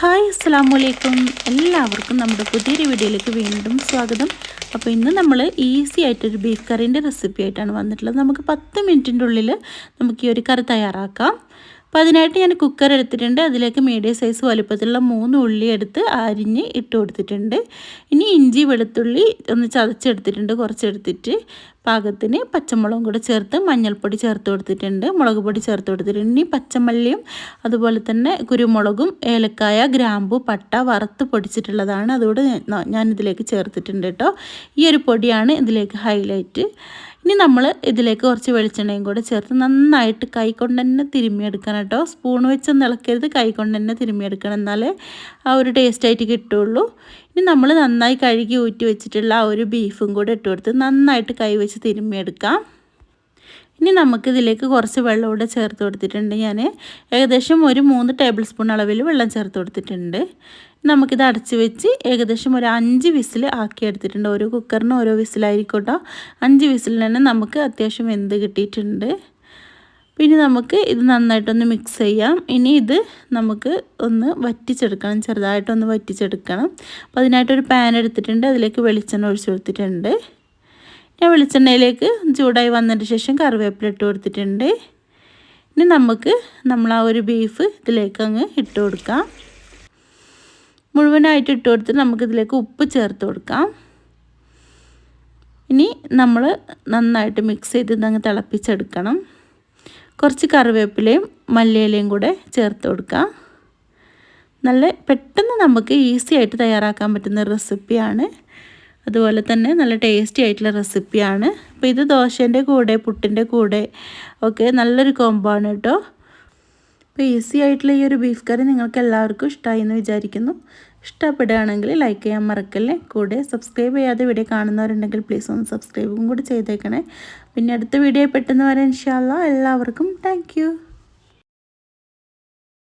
Hi അസ്സാം വലൈക്കും എല്ലാവർക്കും നമ്മുടെ പുതിയൊരു വീഡിയോയിലേക്ക് വീണ്ടും സ്വാഗതം. അപ്പോൾ ഇന്ന് നമ്മൾ ഈസി ആയിട്ടൊരു ബീഫ് കറീന്റെ റെസിപ്പി ആയിട്ടാണ് വന്നിട്ടുള്ളത്. നമുക്ക് പത്ത് മിനിറ്റിന്റെ ഉള്ളിൽ നമുക്ക് ഈ ഒരു കറി തയ്യാറാക്കാം. അപ്പോൾ അതിനായിട്ട് ഞാൻ കുക്കർ എടുത്തിട്ടുണ്ട്. അതിലേക്ക് മീഡിയം സൈസ് വലുപ്പത്തിലുള്ള മൂന്ന് ഉള്ളി എടുത്ത് അരിഞ്ഞ് ഇട്ട് കൊടുത്തിട്ടുണ്ട്. ഇനി ഇഞ്ചി വെളുത്തുള്ളി ഒന്ന് ചതച്ചെടുത്തിട്ടുണ്ട് കുറച്ചെടുത്തിട്ട്. പാകത്തിന് പച്ചമുളകും കൂടെ ചേർത്ത് മഞ്ഞൾപ്പൊടി ചേർത്ത് കൊടുത്തിട്ടുണ്ട്. മുളക് പൊടി ചേർത്ത് കൊടുത്തിട്ടുണ്ട്. ഇനി പച്ചമല്ലിയും അതുപോലെ തന്നെ കുരുമുളകും ഏലക്കായ ഗ്രാമ്പു പട്ട വറുത്ത് പൊടിച്ചിട്ടുള്ളതാണ്. അതുകൂടെ ഞാൻ ഇതിലേക്ക് ചേർത്തിട്ടുണ്ട് കേട്ടോ. ഈ ഒരു പൊടിയാണ് ഇതിലേക്ക് ഹൈലൈറ്റ് ഇനി നമ്മൾ ഇതിലേക്ക് കുറച്ച് വെളിച്ചെണ്ണയും കൂടെ ചേർത്ത് നന്നായിട്ട് കൈ കൊണ്ട് തന്നെ തിരുമ്മിയെടുക്കണം കേട്ടോ. സ്പൂൺ വെച്ച് ഇളക്കരുത് കൈ കൊണ്ട് തന്നെ തിരുമ്മിയെടുക്കണം എന്നാലേ ആ ഒരു ടേസ്റ്റായിട്ട് കിട്ടുള്ളൂ. ഇനി നമ്മൾ നന്നായി കഴുകി ഊറ്റി വെച്ചിട്ടുള്ള ആ ഒരു ബീഫും കൂടെ ഇട്ട് കൊടുത്ത് നന്നായിട്ട് കൈ വെച്ച് തിരുമ്മിയെടുക്കാം. ഇനി നമുക്കിതിലേക്ക് കുറച്ച് വെള്ളം കൂടെ ചേർത്ത് കൊടുത്തിട്ടുണ്ട് ഞാൻ ഏകദേശം ഒരു മൂന്ന് ടേബിൾ സ്പൂൺ അളവിൽ വെള്ളം ചേർത്ത് കൊടുത്തിട്ടുണ്ട്. നമുക്കിത് അടച്ച് വെച്ച് ഏകദേശം ഒരു അഞ്ച് വിസിൽ ആക്കി എടുത്തിട്ടുണ്ട് ഓരോ കുക്കറിന് ഓരോ വിസിലായിരിക്കോട്ടോ. അഞ്ച് വിസിലിൽ തന്നെ നമുക്ക് അത്യാവശ്യം വെന്ത് കിട്ടിയിട്ടുണ്ട്. പിന്നെ നമുക്ക് ഇത് നന്നായിട്ടൊന്ന് മിക്സ് ചെയ്യാം. ഇനി ഇത് നമുക്ക് ഒന്ന് വറ്റിച്ചെടുക്കണം. ചെറുതായിട്ടൊന്ന് വറ്റിച്ചെടുക്കണം. അപ്പോൾ അതിനായിട്ടൊരു പാൻ എടുത്തിട്ടുണ്ട്. അതിലേക്ക് വെളിച്ചെണ്ണ ഒഴിച്ചു കൊടുത്തിട്ടുണ്ട്. ഞാൻ വെളിച്ചെണ്ണയിലേക്ക് ചൂടായി വന്നതിന് ശേഷം കറിവേപ്പില ഇട്ട് കൊടുത്തിട്ടുണ്ട്. ഇനി നമുക്ക് നമ്മൾ ആ ഒരു ബീഫ് ഇതിലേക്ക് അങ്ങ് ഇട്ട് കൊടുക്കാം. മുഴുവനായിട്ട് ഇട്ട് കൊടുത്തിട്ട് നമുക്കിതിലേക്ക് ഉപ്പ് ചേർത്ത് കൊടുക്കാം. ഇനി നമ്മൾ നന്നായിട്ട് മിക്സ് ചെയ്ത് ഇതങ്ങ് തിളപ്പിച്ചെടുക്കണം. കുറച്ച് കറിവേപ്പിലയും മല്ലിയിലയും കൂടെ ചേർത്ത് കൊടുക്കാം. നല്ല പെട്ടെന്ന് നമുക്ക് ഈസി ആയിട്ട് തയ്യാറാക്കാൻ പറ്റുന്ന റെസിപ്പിയാണ് അതുപോലെ തന്നെ നല്ല ടേസ്റ്റി ആയിട്ടുള്ള റെസിപ്പിയാണ് അപ്പോൾ ഇത് ദോശേന്റെ കൂടെ പുട്ടിന്റെ കൂടെ ഒക്കെ നല്ലൊരു കോംബോ ആണ് കേട്ടോ. അപ്പോൾ ഈസി ആയിട്ടുള്ള ഈ ഒരു ബീഫ് കറി നിങ്ങൾക്ക് എല്ലാവർക്കും ഇഷ്ടമായി എന്ന് വിചാരിക്കുന്നു. ഇഷ്ടപ്പെടുകയാണെങ്കിൽ ലൈക്ക് ചെയ്യാൻ മറക്കല്ലേ? കൂടെ സബ്സ്ക്രൈബ് ചെയ്യാതെ വീഡിയോ കാണുന്നവരുണ്ടെങ്കിൽ പ്ലീസ് ഒന്ന് സബ്സ്ക്രൈബും കൂടി ചെയ്തേക്കണേ. പിന്നെ അടുത്ത വീഡിയോ പെട്ടെന്ന് വരാൻ ഇൻഷാല്ല എല്ലാവർക്കും താങ്ക്